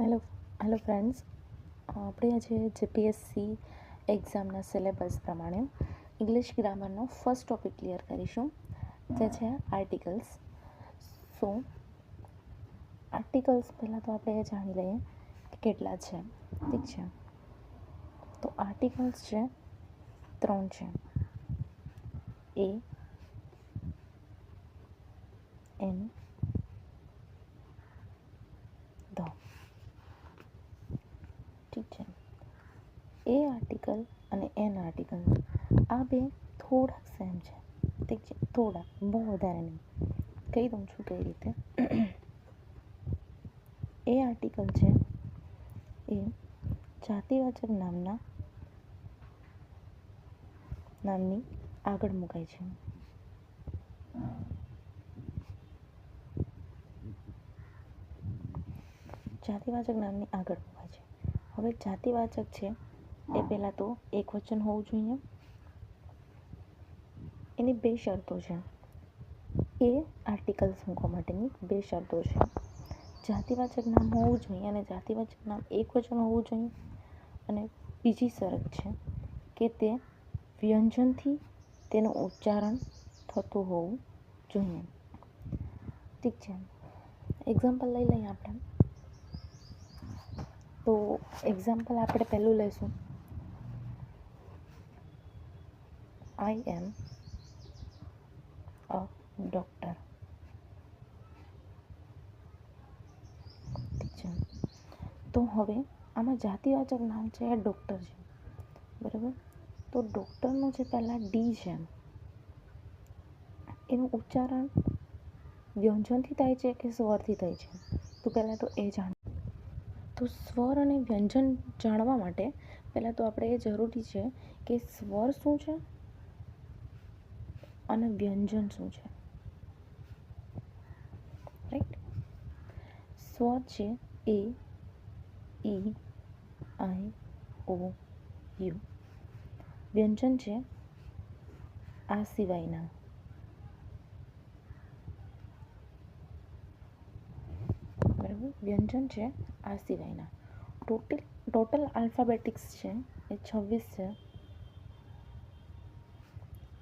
Hello hello friends આપણે આજે GPSC એક્ઝામના સિલેબસ પ્રમાણે ઇંગ્લિશ ગ્રામરનો ફર્સ્ટ ટોપિક ક્લિયર કરીશું, જે છે આર્ટિકલ્સ સો આર્ટિકલ્સ પહેલાં તો આપણે જાણી લઈએ કે કેટલા છે. ઠીક છે? તો આર્ટિકલ્સ છે, ત્રણ છે. એ એન ધ ઠીક છે એ આર્ટિકલ અને એન આર્ટિકલ આ બે થોડાક સેમ છે. ઠીક છે? થોડા બહુ વધારે નહીં. કહી દઉં છું કઈ રીતે. એ આર્ટિકલ છે એ જાતિવાચક નામના, નામની આગળ મુકાય છે. જાતિવાચક નામની આગળ મુકાય છે. હવે જાતિવાચક છે એ પહેલાં તો એક વચન હોવું જોઈએ. એની બે શરતો છે. એ આર્ટિકલ્સ મૂકવા માટેની બે શરતો છે. જાતિવાચક નામ હોવું જોઈએ અને જાતિવાચક નામ એક વચન હોવું જોઈએ. અને બીજી શરત છે કે તે વ્યંજનથી તેનું ઉચ્ચારણ થતું હોવું જોઈએ. ઠીક છે. એક્ઝામ્પલ લઈ લઈએ આપણે. તો એક્ઝામ્પલ આપણે પહેલું લઈશું. અ ડૉક્ટર ઠીક છે. તો હવે આમાં જાતિવાચક નામ છે ડૉક્ટર છે. બરાબર? તો ડૉક્ટરનું જે પહેલાં ડી છે, એનું ઉચ્ચારણ વ્યંજનથી થાય છે કે સ્વરથી થાય છે? તો પહેલાં તો એ જાણ તો સ્વર અને વ્યંજન જાણવા માટે પહેલાં તો આપણે એ જરૂરી છે કે સ્વર શું છે? અને વ્યંજન શું છે? રાઈટ સ્વ છે A, E, I, O, you. વ્યંજન છે આ સિવાયના. બરાબર? વ્યંજન છે આ સિવાયના. ટોટલ ટોટલ આલ્ફાબેટિક્સ છે એ છવ્વીસ છે.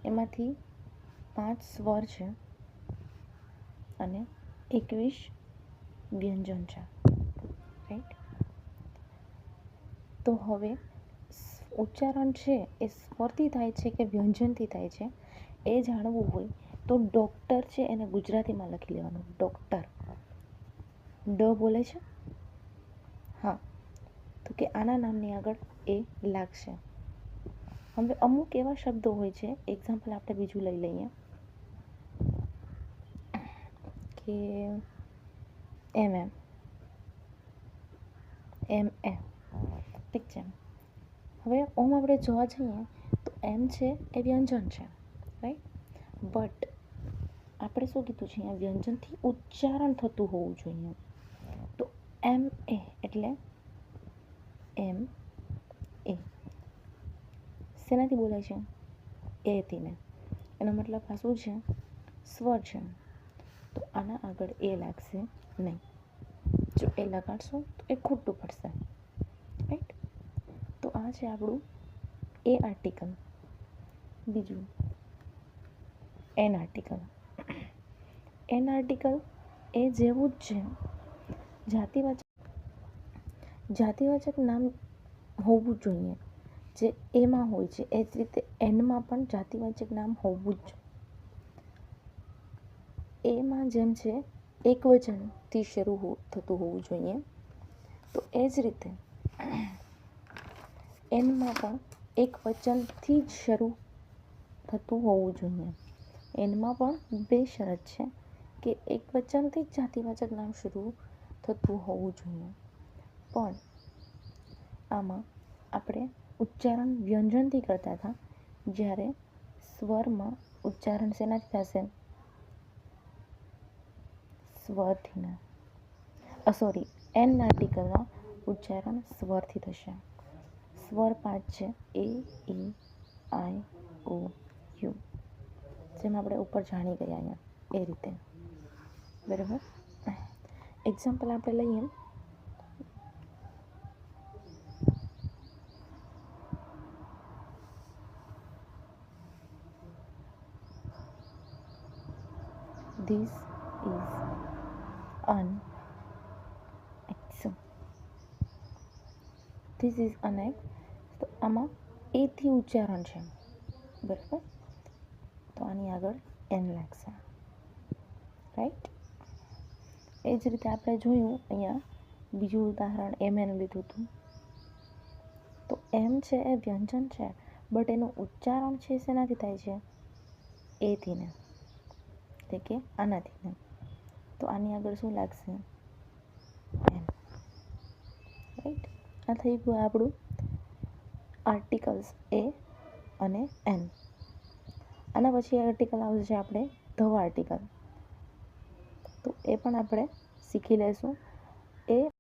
એમાંથી પાંચ સ્વર છે અને એકવીસ વ્યંજન છે. રાઈટ તો હવે ઉચ્ચારણ છે એ સ્વરથી થાય છે કે વ્યંજનથી થાય છે એ જાણવું હોય તો ડૉક્ટર છે એને ગુજરાતીમાં લખી લેવાનું. ડૉક્ટર. ડ બોલે છે? હા. તો કે આના નામની આગળ એ લાગશે. હવે અમુક એવા શબ્દો હોય છે. એક્ઝામ્પલ આપણે બીજું લઈ લઈએ. કે એમ એમ એમ એ ઠીક છે. હવે ઓમ આપણે જોવા જઈએ તો એમ છે એ વ્યંજન છે રાઈટ બટ આપણે શું કીધું છે અહીંયા? વ્યંજનથી ઉચ્ચારણ થતું હોવું જોઈએ. તો એમ એ એટલે એમ એ શેનાથી બોલાય છે? એથી ને. એનો મતલબ આ શું છે? સ્વર છે. તો આના આગળ એ લાગશે નહીં. જો એ લગાડશો તો એ ખોટું પડશે. રાઈટ તો આ છે આપણું એ આર્ટિકલ બીજું એન આર્ટિકલ એન આર્ટિકલ એ જેવું જ છે. જાતિવાચક જાતિવાચક નામ હોવું જોઈએ. જે એમાં હોય છે. એ જ રીતે એનમાં પણ જાતિવાચક નામ હોવું જ એમાં જેમ છે, એક વચનથી શરૂ થતું હોવું જોઈએ. તો એ જ રીતે એનમાં પણ એક વચનથી જ શરૂ થતું હોવું જોઈએ. એનમાં પણ બે શરત છે કે એક વચનથી જ જાતિવાચક નામ શરૂ થતું હોવું જોઈએ. પણ આમાં આપણે ઉચ્ચારણ વ્યંજનથી કરતા હતા, જ્યારે સ્વરમાં ઉચ્ચારણ શેનાથી થશે? સ્વરથીના. સોરી એન આર્ટિકલના ઉચ્ચારણ સ્વરથી થશે. સ્વર પાંચ છે. A E I, O, U. જેમ આપણે ઉપર જાણી ગયા અહીંયા, એ રીતે. બરાબર? એક્ઝામ્પલ આપણે લઈએ. This is an X this is an X તો આમાં એથી ઉચ્ચારણ છે. બરાબર? તો આની આગળ એન લાગશે. રાઈટ એ જ રીતે આપણે જોયું અહીંયા બીજું ઉદાહરણ એમ એન લીધું હતું. તો એમ છે એ વ્યંજન છે બટ એનું ઉચ્ચારણ છે, શેનાથી થાય છે? એથી ને. એટલે કે આનાથી ને. તો આની આગળ શું લાગશે? એમ. રાઈટ આ થઈ ગયું આપણું આર્ટિકલ્સ એ અને એન આના પછી આર્ટિકલ આવશે આપણે ધ આર્ટિકલ તો એ પણ આપણે શીખી લઈશું એ